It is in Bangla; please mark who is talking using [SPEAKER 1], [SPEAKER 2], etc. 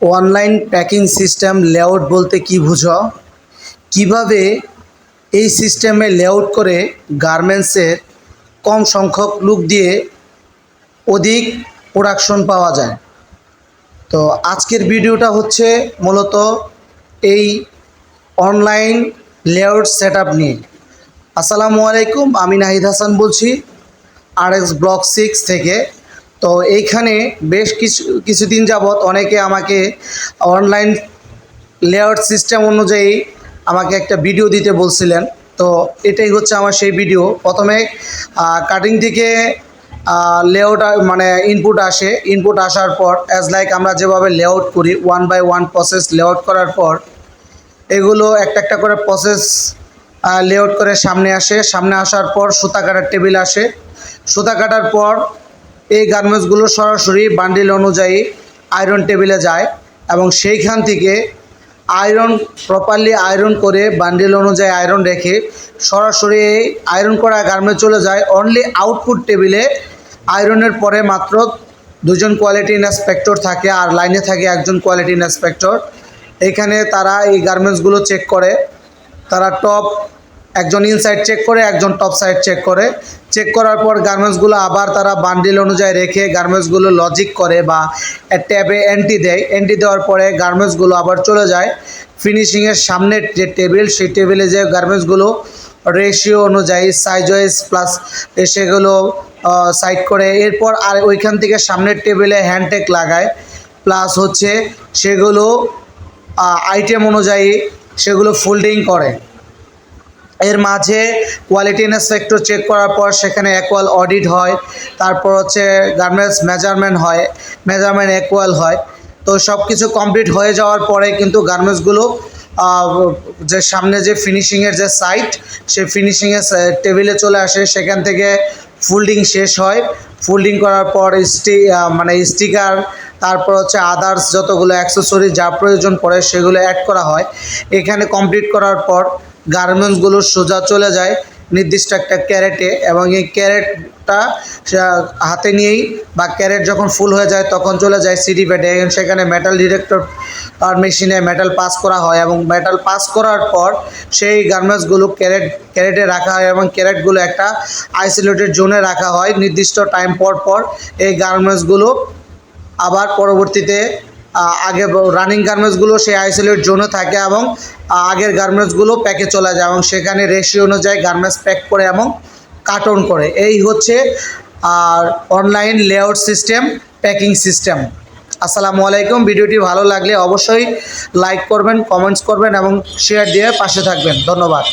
[SPEAKER 1] অনলাইন প্যাকিং সিস্টেম লেআউট বলতে কি বুঝো? কীভাবে এই সিস্টেমে লেআউট করে গার্মেন্টসের কম সংখ্যক লোক দিয়ে অধিক প্রোডাকশন পাওয়া যায়? তো আজকের ভিডিওটা হচ্ছে মূলত এই অনলাইন লেআউট সেট নিয়ে। আসসালামু আলাইকুম, আমি নাহিদ হাসান বলছি আর এক্স ব্লক সিক্স থেকে তো এইখানে বেশ কিছু, কিছুদিন যাবৎ অনেকে আমাকে অনলাইন লেআউট সিস্টেম অনুযায়ী আমাকে একটা ভিডিও দিতে বলছিলেন। তো এটাই হচ্ছে আমার সেই ভিডিও প্রথমে কাটিং থেকে লেআউট মানে ইনপুট আসে। ইনপুট আসার পর অ্যাজ লাইক আমরা যেভাবে লেআউট করি one by one process layout করার পর, এগুলো একটা একটা করে প্রসেস লেআউট করে সামনে আসে। সামনে আসার পর সুতা কাটার টেবিল আসে। সুতা কাটার পর এই গার্মেন্টসগুলো সরাসরি বান্ডিল অনুযায়ী আয়রন টেবিলে যায় এবং সেইখান থেকে আয়রন প্রপারলি আয়রন করে বান্ডিল অনুযায়ী আয়রন রেখে সরাসরি এই আয়রন করা গার্মেন্ট চলে যায়। অনলি আউটপুট টেবিলে আয়রনের পরে মাত্র দুজন কোয়ালিটি ইন্সপেক্টর থাকে আর লাইনে থাকে একজন কোয়ালিটি ইন্সপেক্টর এখানে তারা এই গার্মেন্টসগুলো চেক করে। তারা টপ একজন ইনসাইড চেক করে, একজন টপ সাইড চেক করে। চেক করার পর গার্মেন্টসগুলো আবার তারা বান্ডিল অনুযায়ী রেখে গার্মেন্টসগুলো লজিক করে বা ট্যাবে এন্টি দেয়। এন্টি দেওয়ার পরে গার্মেন্টসগুলো আবার চলে যায়। ফিনিশিংয়ের সামনের যে টেবিল সেই টেবিলে যে গার্মেন্টসগুলো রেশিও অনুযায়ী সাইজ ওয়াইজ প্লাস সেগুলো সাইড করে। এরপর আর ওইখান থেকে সামনের টেবিলে হ্যান্ডটেক লাগায়। প্লাস হচ্ছে সেগুলো আইটেম অনুযায়ী সেগুলো ফোল্ডিং করে। এর মাঝে কোয়ালিটি ইন্সপেক্টর চেক করার পর সেখানে অ্যাকুয়াল অডিট হয়, তারপর হচ্ছে গার্মেন্টস মেজারমেন্ট হয় মেজারমেন্ট অ্যাকুয়াল হয়। তো সব কিছু কমপ্লিট হয়ে যাওয়ার পরে কিন্তু গার্মেন্টসগুলো যে সামনে যে ফিনিশিংয়ের যে সাইট সেই ফিনিশিংয়ের টেবিলে চলে আসে। সেখান থেকে ফোল্ডিং শেষ হয়। ফোল্ডিং করার পর স্টি মানে স্টিকার তারপর হচ্ছে আদার্স যতগুলো অ্যাক্সেসরি যা প্রয়োজন পড়ে সেগুলো অ্যাড করা হয়। এখানে কমপ্লিট করার পর গার্মেন্টসগুলো সোজা চলে যায় নির্দিষ্ট একটা ক্যারেটে এবং এই ক্যারেটটা হাতে নিয়েই বা ক্যারেট যখন ফুল হয়ে যায় তখন চলে যায় সিডি প্যাডে সেখানে মেটাল ডিরেক্টর আর মেশিনে মেটাল পাস করা হয় এবং মেটাল পাস করার পর সেই গার্মেন্টসগুলো ক্যারেট, ক্যারেটে রাখা হয় এবং ক্যারেটগুলো একটা আইসোলেটেড জোনে রাখা হয়। নির্দিষ্ট টাইম পর পর এই গার্মেন্টসগুলো আবার পরবর্তীতে আগে রানিং গার্মেন্টসগুলো সেই আইসোলেট জোনে থাকে এবং আগের গার্মেন্টসগুলো প্যাকে চলে যায় এবং সেখানে রেশিও অনুযায়ী গার্মেন্টস প্যাক করে এবং কার্টন করে। এই হচ্ছে, আর online layout system packing system আসসালামু আলাইকুম। ভিডিওটি ভালো লাগলে অবশ্যই লাইক করবেন কমেন্টস করবেন এবং শেয়ার দিয়ে পাশে থাকবেন। ধন্যবাদ।